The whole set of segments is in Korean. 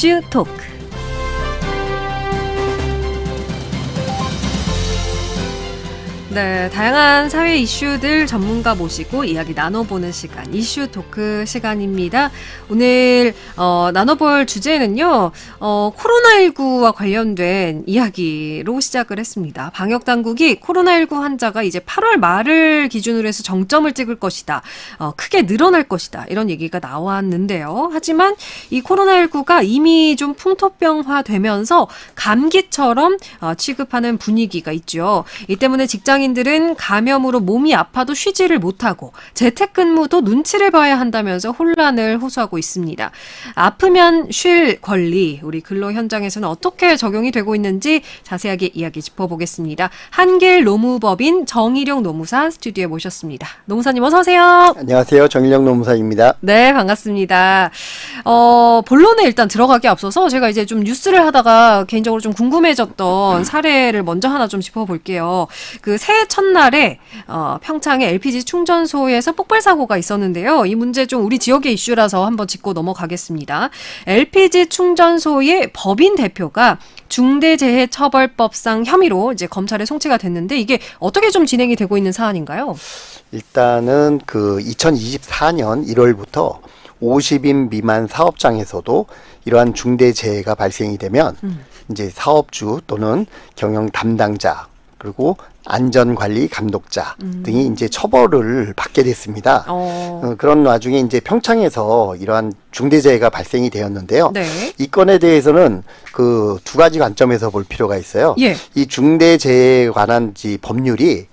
이슈 토크. 네, 다양한 사회 이슈들 전문가 모시고 이야기 나눠보는 시간, 이슈 토크 시간입니다. 오늘 어, 나눠볼 주제는요, 어, 코로나19와 관련된 이야기로 시작을 했습니다. 방역 당국이 코로나19 환자가 이제 8월 말을 기준으로 해서 정점을 찍을 것이다, 어, 크게 늘어날 것이다 이런 얘기가 나왔는데요. 하지만 이 코로나19가 이미 좀 풍토병화 되면서 감기처럼 어, 취급하는 분위기가 있죠. 이 때문에 직장 인들은 감염으로 몸이 아파도 쉬지를 못하고 재택근무도 눈치를 봐야 한다면서 혼란을 호소하고 있습니다. 아프면 쉴 권리 우리 근로 현장에서는 어떻게 적용이 되고 있는지 자세하게 이야기 짚어보겠습니다. 한길 노무법인 정일용 노무사 스튜디오에 모셨습니다. 노무사님 어서 오세요. 안녕하세요. 정일영 노무사입니다. 네, 반갑습니다. 어, 본론에 일단 들어가기 앞서서 제가 이제 좀 뉴스를 하다가 개인적으로 좀 궁금해졌던 사례를 먼저 하나 좀 짚어볼게요. 그 새해 첫날에 어, 평창의 LPG 충전소에서 폭발 사고가 있었는데요. 이 문제 좀 우리 지역의 이슈라서 한번 짚고 넘어가겠습니다. LPG 충전소의 법인 대표가 중대재해처벌법상 혐의로 이제 검찰에 송치가 됐는데 이게 어떻게 좀 진행이 되고 있는 사안인가요? 일단은 그 2024년 1월부터 50인 미만 사업장에서도 이러한 중대 재해가 발생이 되면 이제 사업주 또는 경영 담당자 그리고 안전관리 감독자 등이 이제 처벌을 받게 됐습니다. 어, 어, 그런 와중에 이제 평창에서 이러한 중대재해가 발생이 되었는데요. 네. 이 건에 대해서는 그 두 가지 관점에서 볼 필요가 있어요. 예. 이 중대재해에 관한 이 법률이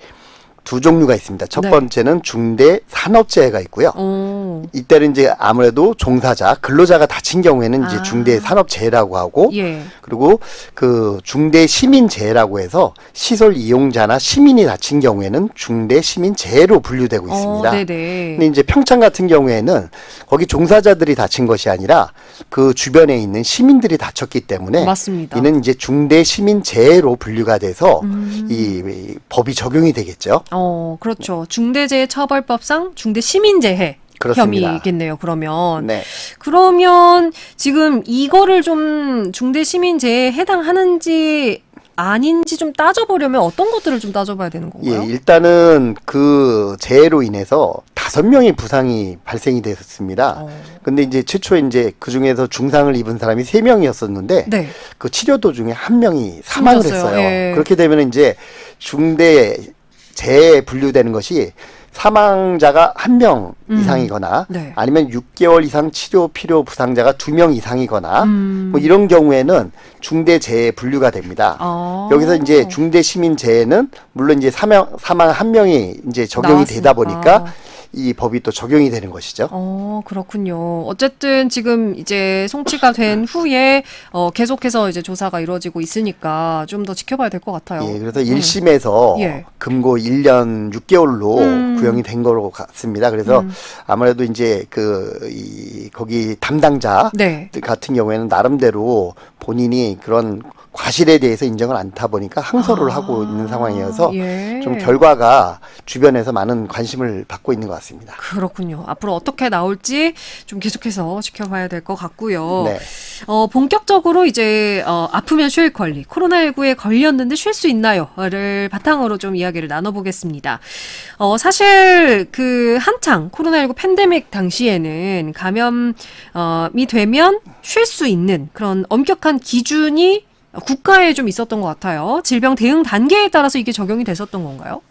두 종류가 있습니다. 첫 네. 번째는 중대 산업재해가 있고요. 어, 이때는 이제 아무래도 종사자, 근로자가 다친 경우에는 이제 아. 중대 산업재해라고 하고 예. 그리고 그 중대 시민재해라고 해서 시설 이용자나 시민이 다친 경우에는 중대 시민재해로 분류되고 있습니다. 어, 네네. 근데 이제 평창 같은 경우에는 거기 종사자들이 다친 것이 아니라 그 주변에 있는 시민들이 다쳤기 때문에 맞습니다. 이는 이제 중대 시민 재해로 분류가 돼서 음. 이, 이 법이 적용이 되겠죠. 어, 그렇죠. 중대재해처벌법상 중대 시민 재해 그렇습니다. 혐의겠네요. 그러면 네. 그러면 지금 이거를 좀 중대 시민재해에 해당하는지 아닌지 좀 따져보려면 어떤 것들을 좀 따져봐야 되는 예, 건가요? 일단은 그 재해로 인해서 다섯 명의 부상이 발생이 됐습니다. 어, 근데 이제 최초에 이제 그 중에서 중상을 입은 사람이 세 명이었었는데 네. 그 치료 도중에 한 명이 사망을 숨졌어요. 했어요. 예. 그렇게 되면 이제 중대 재해에 분류되는 것이 사망자가 한명 음. 이상이거나 네. 아니면 6개월 이상 치료 필요 부상자가 두 명 이상이거나 음. 뭐 이런 경우에는 중대 재해에 분류가 됩니다. 어. 여기서 이제 중대 시민 재해는 물론 이제 사망 사망 한 명이 이제 적용이 되다 나왔으니까. 보니까 이 법이 또 적용이 되는 것이죠. 어, 그렇군요. 어쨌든 지금 이제 송치가 된 후에 어, 계속해서 이제 조사가 이루어지고 있으니까 좀 더 지켜봐야 될 것 같아요. 예, 그래서 1심에서 예. 금고 1년 6개월로 음. 구형이 된 거로 같습니다. 그래서 음. 아무래도 이제 그, 이, 거기 담당자 네. 같은 경우에는 나름대로 본인이 그런 과실에 대해서 인정을 않다 보니까 항소를 아, 하고 있는 상황이어서 예. 좀 결과가 주변에서 많은 관심을 받고 있는 것 같습니다. 그렇군요. 앞으로 어떻게 나올지 좀 계속해서 지켜봐야 될 것 같고요. 네. 어, 본격적으로 이제 어, 아프면 쉴 권리, 코로나19에 걸렸는데 쉴 수 있나요?를 바탕으로 좀 이야기를 나눠보겠습니다. 어, 사실 그 한창 코로나19 팬데믹 당시에는 감염이 되면 쉴 수 있는 그런 엄격한 기준이 국가에 좀 있었던 것 같아요. 질병 대응 단계에 따라서 이게 적용이 됐었던 건가요?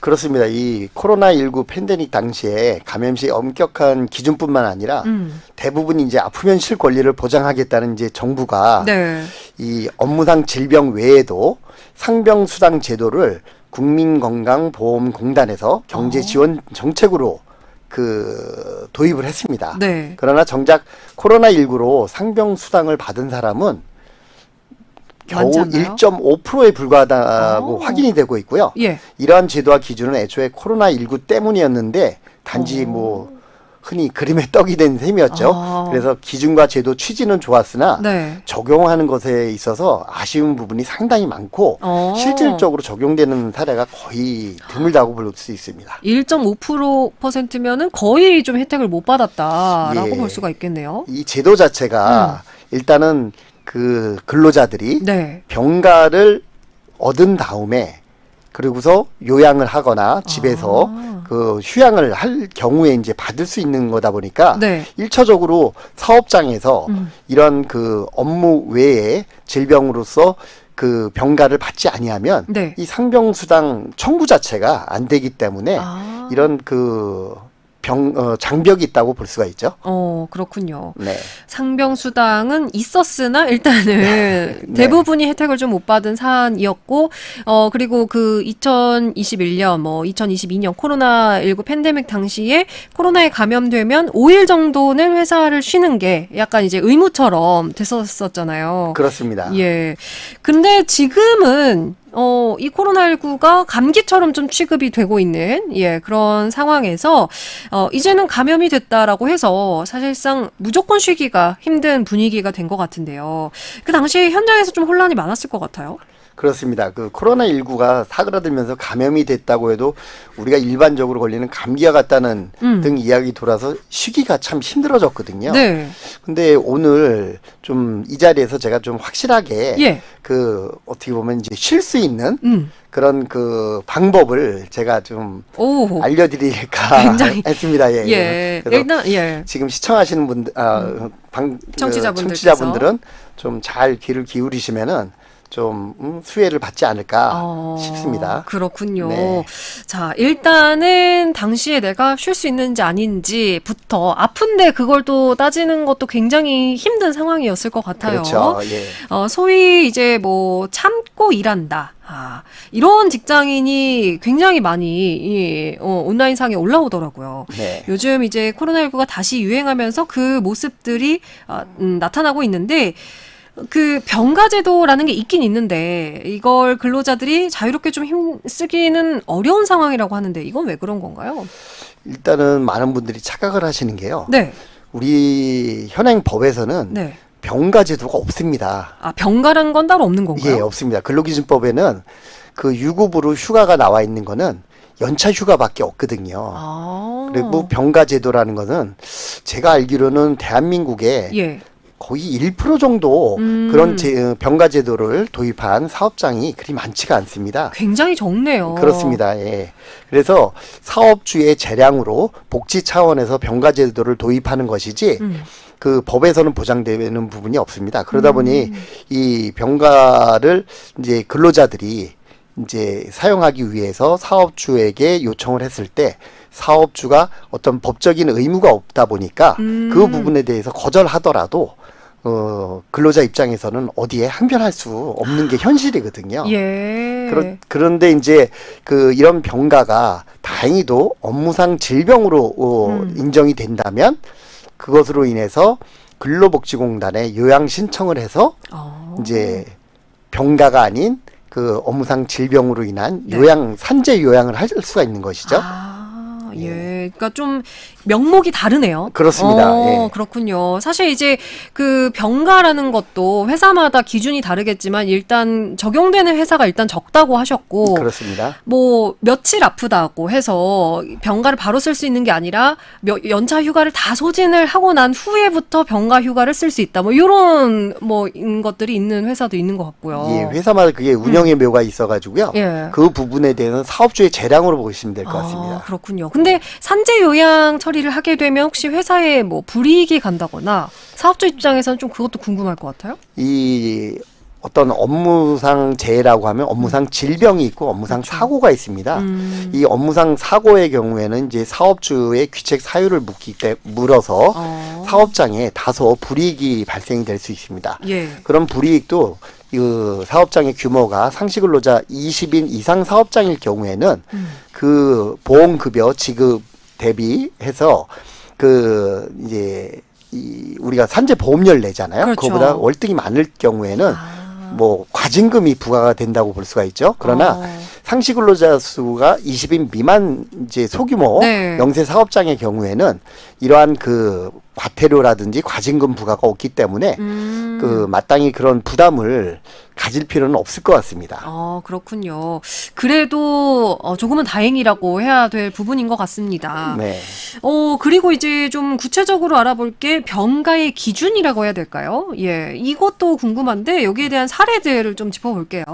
그렇습니다. 이 코로나19 팬데믹 당시에 감염 시 엄격한 기준뿐만 아니라 음. 대부분 이제 아프면 쉴 권리를 보장하겠다는 이제 정부가 네. 이 업무상 질병 외에도 상병 수당 제도를 국민건강보험공단에서 경제 지원 정책으로 그 도입을 했습니다. 네. 그러나 정작 코로나19로 상병 수당을 받은 사람은 겨우 않나요? 1.5%에 불과하다고 오. 확인이 되고 있고요. 예. 이러한 제도와 기준은 애초에 코로나19 때문이었는데 단지 어. 뭐 흔히 그림의 떡이 된 셈이었죠. 아. 그래서 기준과 제도 취지는 좋았으나 네. 적용하는 것에 있어서 아쉬운 부분이 상당히 많고 어. 실질적으로 적용되는 사례가 거의 드물다고 볼 수 있습니다. 1.5%면은 거의 좀 혜택을 못 받았다라고 예. 볼 수가 있겠네요. 이 제도 자체가 일단은 그 근로자들이 네. 병가를 얻은 다음에 그리고서 요양을 하거나 집에서 아. 그 휴양을 할 경우에 이제 받을 수 있는 거다 보니까 네. 일차적으로 사업장에서 음. 이런 그 업무 외에 질병으로서 그 병가를 받지 아니하면 네. 이 상병 수당 청구 자체가 안 되기 때문에 아. 이런 그 병, 어, 장벽이 있다고 볼 수가 있죠. 어, 그렇군요. 네. 상병수당은 있었으나 일단은 네. 대부분이 혜택을 좀 못 받은 사안이었고 어 그리고 그 2021년 뭐 2022년 코로나 19 팬데믹 당시에 코로나에 감염되면 5일 정도는 회사를 쉬는 게 약간 이제 의무처럼 됐었었잖아요. 그렇습니다. 예. 근데 지금은 어, 이 코로나19가 감기처럼 좀 취급이 되고 있는, 예, 그런 상황에서, 어, 이제는 감염이 됐다라고 해서 사실상 무조건 쉬기가 힘든 분위기가 된 것 같은데요. 그 당시 현장에서 좀 혼란이 많았을 것 같아요. 그렇습니다. 그 코로나19가 사그라들면서 감염이 됐다고 해도 우리가 일반적으로 걸리는 감기와 같다는 음. 등 이야기 돌아서 쉬기가 참 힘들어졌거든요. 네. 근데 오늘 좀 이 자리에서 제가 좀 확실하게 예. 그 어떻게 보면 이제 쉴 수 있는 음. 그런 그 방법을 제가 좀 오. 알려드릴까 굉장히- 했습니다. 예. 예. 그래서 일단, 예. 지금 시청하시는 분들, 아, 방, 그 청취자분들께서. 청취자분들은 좀 잘 귀를 기울이시면은 좀 음, 수혜를 받지 않을까 어, 싶습니다. 그렇군요. 네. 자, 일단은 당시에 내가 쉴 수 있는지 아닌지부터 아픈데 그걸 또 따지는 것도 굉장히 힘든 상황이었을 것 같아요. 그렇죠. 예. 어, 소위 이제 뭐 참고 일한다. 아, 이런 직장인이 굉장히 많이 이, 어, 온라인상에 올라오더라고요. 네. 요즘 이제 코로나19가 다시 유행하면서 그 모습들이 아, 음, 나타나고 있는데 그 병가제도라는 게 있긴 있는데 이걸 근로자들이 자유롭게 좀 힘 쓰기는 어려운 상황이라고 하는데 이건 왜 그런 건가요? 일단은 많은 분들이 착각을 하시는 게요. 네, 우리 현행 법에서는 네. 병가 제도가 없습니다. 아 병가라는 건 따로 없는 건가요? 예, 없습니다. 근로기준법에는 그 유급으로 휴가가 나와 있는 거는 연차 휴가밖에 없거든요. 아, 그리고 병가 제도라는 거는 제가 알기로는 대한민국에 예, 거의 1% 정도 음. 그런 제, 어, 병가 제도를 도입한 사업장이 그리 많지가 않습니다. 굉장히 적네요. 그렇습니다. 예. 그래서 사업주의 재량으로 복지 차원에서 병가 제도를 도입하는 것이지 음. 그 법에서는 보장되는 부분이 없습니다. 그러다 보니 이 병가를 이제 근로자들이 이제 사용하기 위해서 사업주에게 요청을 했을 때 사업주가 어떤 법적인 의무가 없다 보니까 음. 그 부분에 대해서 거절하더라도 어 근로자 입장에서는 어디에 항변할 수 없는 게 현실이거든요. 예. 그런 그런데 이제 그 이런 병가가 다행히도 업무상 질병으로 어, 음. 인정이 된다면 그것으로 인해서 근로복지공단에 요양 신청을 해서 어. 이제 병가가 아닌 그 업무상 질병으로 인한 네. 요양 산재 요양을 할 수가 있는 것이죠. 아, 예. 그러니까 좀 명목이 다르네요. 그렇습니다. 어, 예. 그렇군요. 사실 이제 그 병가라는 것도 회사마다 기준이 다르겠지만 일단 적용되는 회사가 일단 적다고 하셨고 그렇습니다. 뭐 며칠 아프다고 해서 병가를 바로 쓸 수 있는 게 아니라 몇- 연차 휴가를 다 소진을 하고 난 후에부터 병가 휴가를 쓸 수 있다. 뭐 이런 뭐인 것들이 있는 회사도 있는 것 같고요. 예, 회사마다 그게 운영의 묘가 있어가지고요. 예. 그 부분에 대해서는 사업주의 재량으로 보시면 될 것 같습니다. 아, 그렇군요. 근데 산재 요양 처리를 하게 되면 혹시 회사에 뭐 불이익이 간다거나 사업주 입장에서는 좀 그것도 궁금할 것 같아요. 이 어떤 업무상 재해라고 하면 업무상 질병이 있고 업무상 사고가 있습니다. 그렇죠. 음. 이 업무상 사고의 경우에는 이제 사업주의 귀책 사유를 묻기 때 물어서 어. 사업장에 다소 불이익이 발생이 될수 있습니다. 예. 그런 불이익도 그 사업장의 규모가 상시 근로자 20인 이상 사업장일 경우에는 음. 그 보험급여 지급 대비해서 그 이제 이 우리가 산재 보험료를 내잖아요. 그렇죠. 그거보다 월등히 많을 경우에는 아. 뭐 과징금이 부과가 된다고 볼 수가 있죠. 그러나 어. 상시 근로자 수가 20인 미만 이제 소규모 네. 영세 사업장의 경우에는 이러한 그 과태료라든지 과징금 부과가 없기 때문에 음. 그 마땅히 그런 부담을 가질 필요는 없을 것 같습니다. 어, 그렇군요. 그래도 어, 조금은 다행이라고 해야 될 부분인 것 같습니다. 네. 어, 그리고 이제 좀 구체적으로 알아볼 게 병가의 기준이라고 해야 될까요? 예, 이것도 궁금한데 여기에 대한 사례들을 좀 짚어볼게요.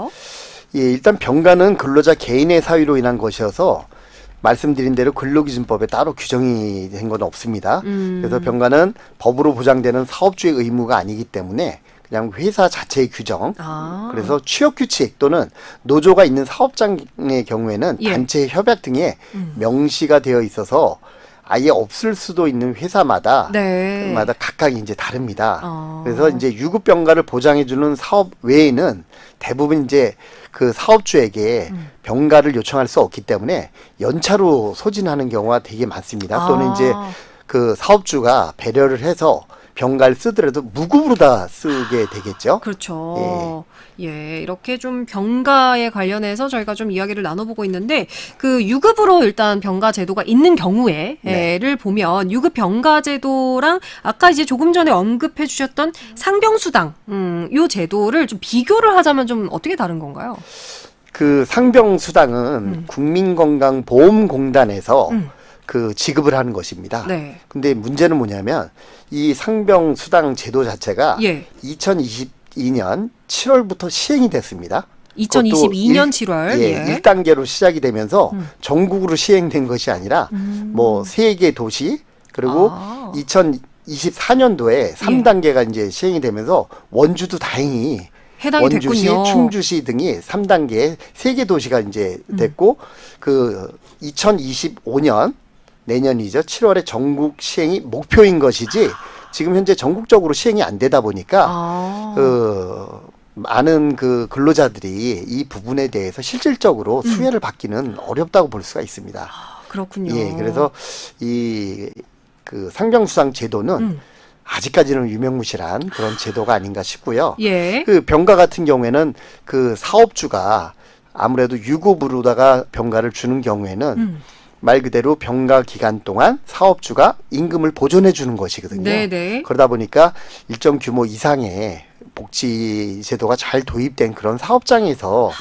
예, 일단 병가는 근로자 개인의 사유로 인한 것이어서 말씀드린 대로 근로기준법에 따로 규정이 된 건 없습니다. 음. 그래서 병가는 법으로 보장되는 사업주의 의무가 아니기 때문에 그냥 회사 자체의 규정. 아, 그래서 취업 규칙 또는 노조가 있는 사업장의 경우에는 예. 단체 협약 등에 음. 명시가 되어 있어서 아예 없을 수도 있는 회사마다 네. 마다 각각 이제 다릅니다. 어. 그래서 이제 유급 병가를 보장해주는 사업 외에는 대부분 이제 그 사업주에게 음. 병가를 요청할 수 없기 때문에 연차로 소진하는 경우가 되게 많습니다. 또는 아. 이제 그 사업주가 배려를 해서 병가를 쓰더라도 무급으로 다 쓰게 되겠죠. 그렇죠. 예, 이렇게 좀 병가에 관련해서 저희가 좀 이야기를 나눠보고 있는데 그 유급으로 일단 병가 제도가 있는 경우에를 네. 보면 유급 병가 제도랑 아까 이제 조금 전에 언급해 주셨던 상병수당 음, 요 제도를 좀 비교를 하자면 좀 어떻게 다른 건가요? 그 상병 수당은 음. 국민건강보험공단에서 음. 그 지급을 하는 것입니다. 네. 근데 문제는 뭐냐면 이 상병 수당 제도 자체가 예. 2022년 7월부터 시행이 됐습니다. 2022년 그것도 7월. 예, 예. 1단계로 시작이 되면서 음. 전국으로 시행된 것이 아니라 음. 뭐세개 도시 그리고 아. 2024년도에 3단계가 이제 시행이 되면서 원주도 다행히 해당이 원주시, 됐군요. 충주시 등이 3단계 세개 도시가 이제 됐고 그 2025년 내년이죠. 7월에 전국 시행이 목표인 것이지 지금 현재 전국적으로 시행이 안 되다 보니까 아. 그 많은 그 근로자들이 이 부분에 대해서 실질적으로 음. 수혜를 받기는 어렵다고 볼 수가 있습니다. 그렇군요. 예, 그래서 이 그 상병수당 제도는 음. 아직까지는 유명무실한 그런 제도가 아닌가 싶고요. 예. 그 병가 같은 경우에는 그 사업주가 아무래도 유급으로다가 병가를 주는 경우에는 음. 말 그대로 병가 기간 동안 사업주가 임금을 보존해 주는 것이거든요. 네네. 그러다 보니까 일정 규모 이상의 복지 제도가 잘 도입된 그런 사업장에서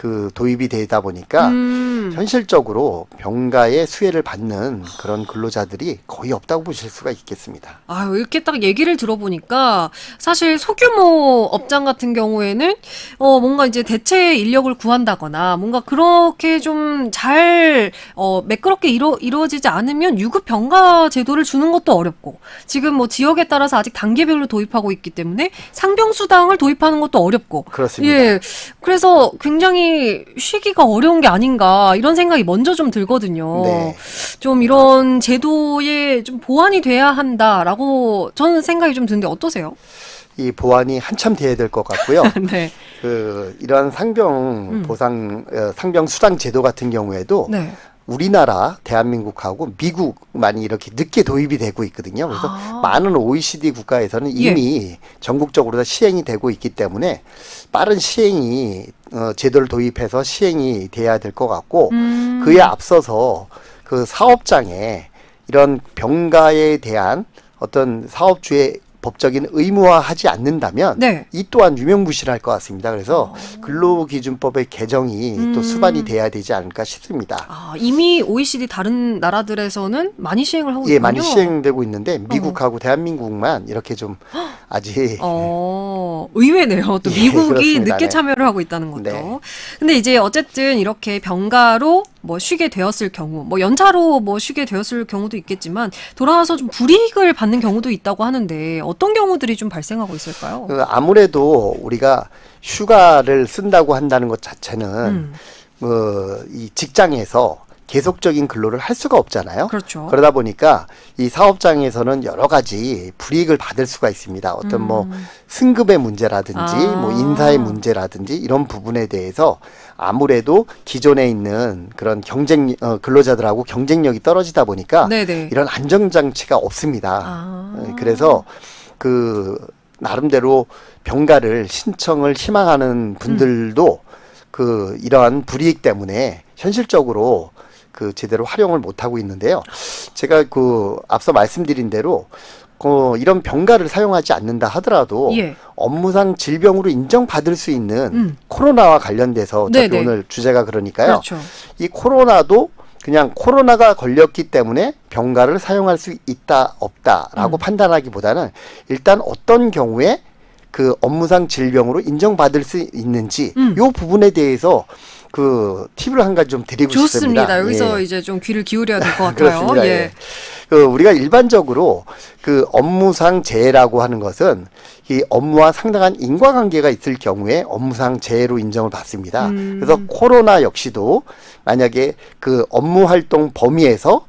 그 도입이 되다 보니까 음. 현실적으로 병가의 수혜를 받는 그런 근로자들이 거의 없다고 보실 수가 있겠습니다. 아유, 이렇게 딱 얘기를 들어보니까 사실 소규모 업장 같은 경우에는 어, 뭔가 이제 대체 인력을 구한다거나 뭔가 그렇게 좀 잘 어, 매끄럽게 이루, 이루어지지 않으면 유급 병가 제도를 주는 것도 어렵고 지금 뭐 지역에 따라서 아직 단계별로 도입하고 있기 때문에 상병수당을 도입하는 것도 어렵고 그렇습니다. 예. 그래서 굉장히 쉬기가 어려운 게 아닌가 이런 생각이 먼저 좀 들거든요. 네. 좀 이런 제도에 좀 보완이 돼야 한다라고 저는 생각이 좀 드는데 어떠세요? 이 보완이 한참 돼야 될 것 같고요. 네. 그 이러한 상병 음. 보상 어, 상병 수당 제도 같은 경우에도 네. 우리나라 대한민국하고 미국만이 이렇게 늦게 도입이 되고 있거든요. 그래서 아. 많은 OECD 국가에서는 예. 이미 전국적으로 다 시행이 되고 있기 때문에 빠른 시행이 어, 제도를 도입해서 시행이 돼야 될 것 같고 음. 그에 앞서서 그 사업장에 이런 병가에 대한 어떤 사업주의 법적인 의무화하지 않는다면 네. 이 또한 유명무실할 것 같습니다. 그래서 근로기준법의 개정이 음. 또 수반이 돼야 되지 않을까 싶습니다. 아, 이미 OECD 다른 나라들에서는 많이 시행을 하고 예, 있군요. 많이 시행되고 있는데 미국하고 대한민국만 이렇게 좀 아직 어, 의외네요. 또 예, 미국이 그렇습니다. 늦게 네. 참여를 하고 있다는 것도. 네. 근데 이제 어쨌든 이렇게 병가로 뭐 쉬게 되었을 경우, 뭐 연차로 뭐 쉬게 되었을 경우도 있겠지만 돌아와서 좀 불이익을 받는 경우도 있다고 하는데 어떤 경우들이 좀 발생하고 있을까요? 그 아무래도 우리가 휴가를 쓴다고 한다는 것 자체는 음, 어, 이 직장에서 계속적인 근로를 할 수가 없잖아요. 그렇죠. 그러다 보니까 이 사업장에서는 여러 가지 불이익을 받을 수가 있습니다. 어떤 뭐 음. 승급의 문제라든지 아. 뭐 인사의 문제라든지 이런 부분에 대해서 아무래도 기존에 있는 그런 경쟁 어, 근로자들하고 경쟁력이 떨어지다 보니까 네네. 이런 안정 장치가 없습니다. 아. 예, 그래서 그 나름대로 병가를 신청을 희망하는 분들도 그 이러한 불이익 때문에 현실적으로 그 제대로 활용을 못 하고 있는데요. 제가 그 앞서 말씀드린 대로 어, 이런 병가를 사용하지 않는다 하더라도 예. 업무상 질병으로 인정받을 수 있는 음. 코로나와 관련돼서 어차피 네네. 오늘 주제가 그러니까요. 그렇죠. 이 코로나도 그냥 코로나가 걸렸기 때문에 병가를 사용할 수 있다 없다라고 음. 판단하기보다는 일단 어떤 경우에 그 업무상 질병으로 인정받을 수 있는지 음. 요 부분에 대해서 그 팁을 한 가지 좀 드리고 좋습니다. 싶습니다. 여기서 예. 이제 좀 귀를 기울여야 될 것 같아요. 그렇습니다. 예. 그 우리가 일반적으로 그 업무상 재해라고 하는 것은 이 업무와 상당한 인과관계가 있을 경우에 업무상 재해로 인정을 받습니다. 음. 그래서 코로나 역시도 만약에 그 업무 활동 범위에서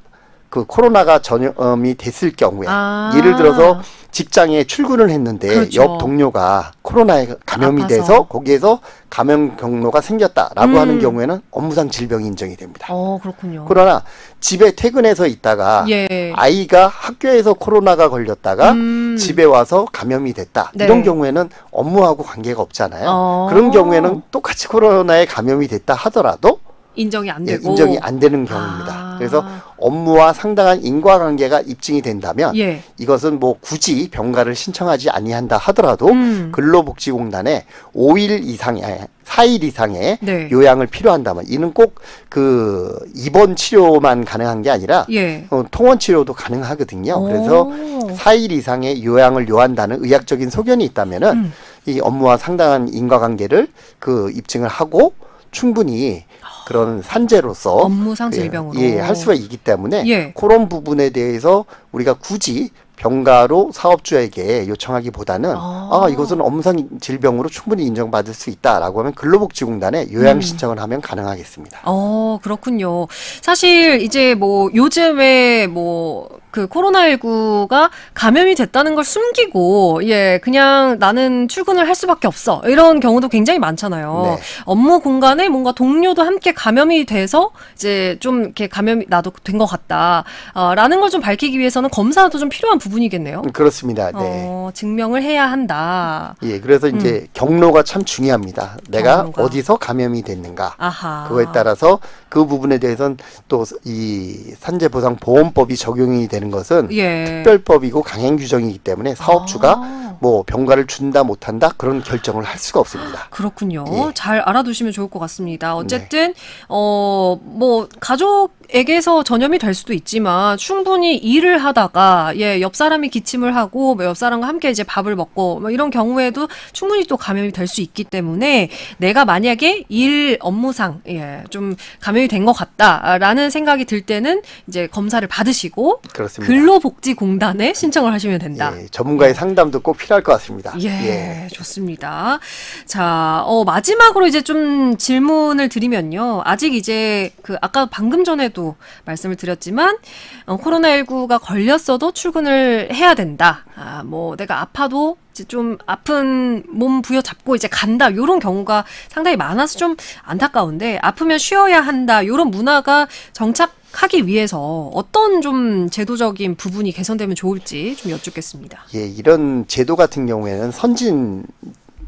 그 코로나가 전염이 됐을 경우에 아. 예를 들어서 직장에 출근을 했는데 그렇죠. 옆 동료가 코로나에 감염이 아파서. 돼서 거기에서 감염 경로가 생겼다라고 음. 하는 경우에는 업무상 질병이 인정이 됩니다. 어, 그렇군요. 그러나 집에 퇴근해서 있다가 예. 아이가 학교에서 코로나가 걸렸다가 음. 집에 와서 감염이 됐다. 네. 이런 경우에는 업무하고 관계가 없잖아요. 어. 그런 경우에는 똑같이 코로나에 감염이 됐다 하더라도 인정이 안 예, 되고 인정이 안 되는 경우입니다. 아. 그래서 업무와 상당한 인과관계가 입증이 된다면 예. 이것은 뭐 굳이 병가를 신청하지 아니한다 하더라도 음. 근로복지공단에 5일 이상의 4일 이상의 네. 요양을 필요한다면 이는 꼭 그 입원 치료만 가능한 게 아니라 예. 어, 통원 치료도 가능하거든요. 그래서 오. 4일 이상의 요양을 요한다는 의학적인 소견이 있다면은 음. 이 업무와 상당한 인과관계를 그 입증을 하고 충분히 그런 산재로서 업무상 예, 질병으로 예, 할 수가 있기 때문에 예. 그런 부분에 대해서 우리가 굳이 병가로 사업주에게 요청하기보다는 아. 아, 이것은 업무상 질병으로 충분히 인정받을 수 있다라고 하면 근로복지공단에 요양 음. 신청을 하면 가능하겠습니다. 어, 그렇군요. 사실 이제 뭐 요즘에 뭐 그 코로나19가 감염이 됐다는 걸 숨기고 예, 그냥 나는 출근을 할 수밖에 없어. 이런 경우도 굉장히 많잖아요. 네. 업무 공간에 뭔가 동료도 함께 감염이 돼서 이제 좀 이렇게 감염이 나도 된 것 같다. 어, 라는 걸 좀 밝히기 위해서는 검사도 좀 필요한 부분이겠네요. 음, 그렇습니다. 네. 어, 증명을 해야 한다. 예, 그래서 이제 경로가 참 중요합니다. 내가 음. 경로가. 어디서 감염이 됐는가. 아하. 그거에 따라서 그 부분에 대해서는 또 이 산재보상보험법이 적용이 되는 것은 예. 특별법이고 강행 규정이기 때문에 사업주가 아. 뭐 병가를 준다 못한다 그런 결정을 할 수가 없습니다. 그렇군요. 예. 네. 잘 알아두시면 좋을 것 같습니다. 어쨌든 어뭐 가족 에게서 전염이 될 수도 있지만 충분히 일을 하다가 예, 옆 사람이 기침을 하고 뭐옆 사람과 함께 이제 밥을 먹고 뭐 이런 경우에도 충분히 또 감염이 될 수 있기 때문에 내가 만약에 일 업무상 예, 좀 감염이 된 것 같다라는 생각이 들 때는 이제 검사를 받으시고 그렇습니다. 근로복지공단에 신청을 하시면 된다. 예, 전문가의 상담도 꼭 필요할 것 같습니다. 예, 좋습니다. 자, 어, 마지막으로 이제 좀 질문을 드리면요. 아직 이제 그 아까 방금 전에도 말씀을 드렸지만 어, 코로나19가 걸렸어도 출근을 해야 된다. 아, 뭐 내가 아파도 이제 좀 아픈 몸 부여잡고 이제 간다. 요런 경우가 상당히 많아서 좀 안타까운데 아프면 쉬어야 한다. 요런 문화가 정착 하기 위해서 어떤 좀 제도적인 부분이 개선되면 좋을지 좀 여쭙겠습니다. 예, 이런 제도 같은 경우에는 선진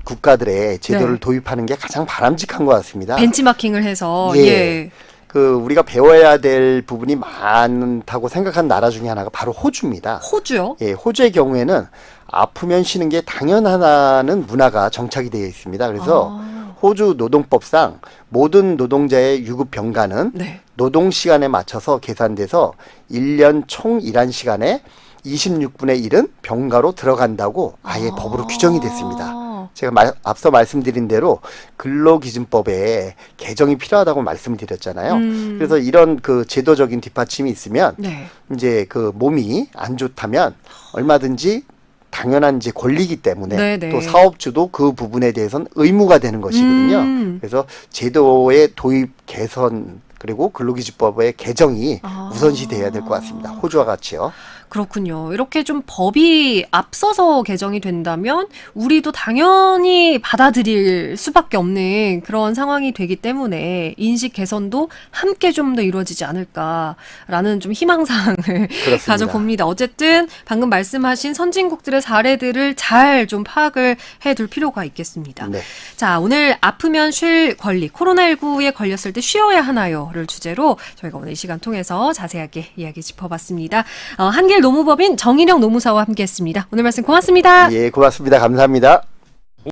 국가들의 제도를 네. 도입하는 게 가장 바람직한 것 같습니다. 벤치마킹을 해서 예. 예. 그 우리가 배워야 될 부분이 많다고 생각한 나라 중에 하나가 바로 호주입니다. 호주요. 예, 호주의 경우에는 아프면 쉬는 게 당연하다는 문화가 정착이 되어 있습니다. 그래서 아, 호주 노동법상 모든 노동자의 유급 병가는 네. 노동 시간에 맞춰서 계산돼서 1년 총 일한 시간에 26분의 1은 병가로 들어간다고 아예 아. 법으로 규정이 됐습니다. 제가 말- 앞서 말씀드린 대로 근로기준법에 개정이 필요하다고 말씀드렸잖아요. 음. 그래서 이런 그 제도적인 뒷받침이 있으면 네. 이제 그 몸이 안 좋다면 얼마든지 당연한 이제 권리이기 때문에 네네. 또 사업주도 그 부분에 대해서는 의무가 되는 것이거든요. 음. 그래서 제도의 도입 개선 그리고 근로기준법의 개정이 아. 우선시 돼야 될 것 같습니다. 호주와 같이요. 그렇군요. 이렇게 좀 법이 앞서서 개정이 된다면 우리도 당연히 받아들일 수밖에 없는 그런 상황이 되기 때문에 인식 개선도 함께 좀 더 이루어지지 않을까라는 좀 희망사항을 그렇습니다. 가져봅니다. 어쨌든 방금 말씀하신 선진국들의 사례들을 잘 좀 파악을 해둘 필요가 있겠습니다. 네. 자, 오늘 아프면 쉴 권리, 코로나19에 걸렸을 때 쉬어야 하나요? 를 주제로 저희가 오늘 이 시간 통해서 자세하게 이야기 짚어봤습니다. 어, 한길 노무법인 정일영 노무사와 함께했습니다. 오늘 말씀 고맙습니다. 예, 고맙습니다. 감사합니다.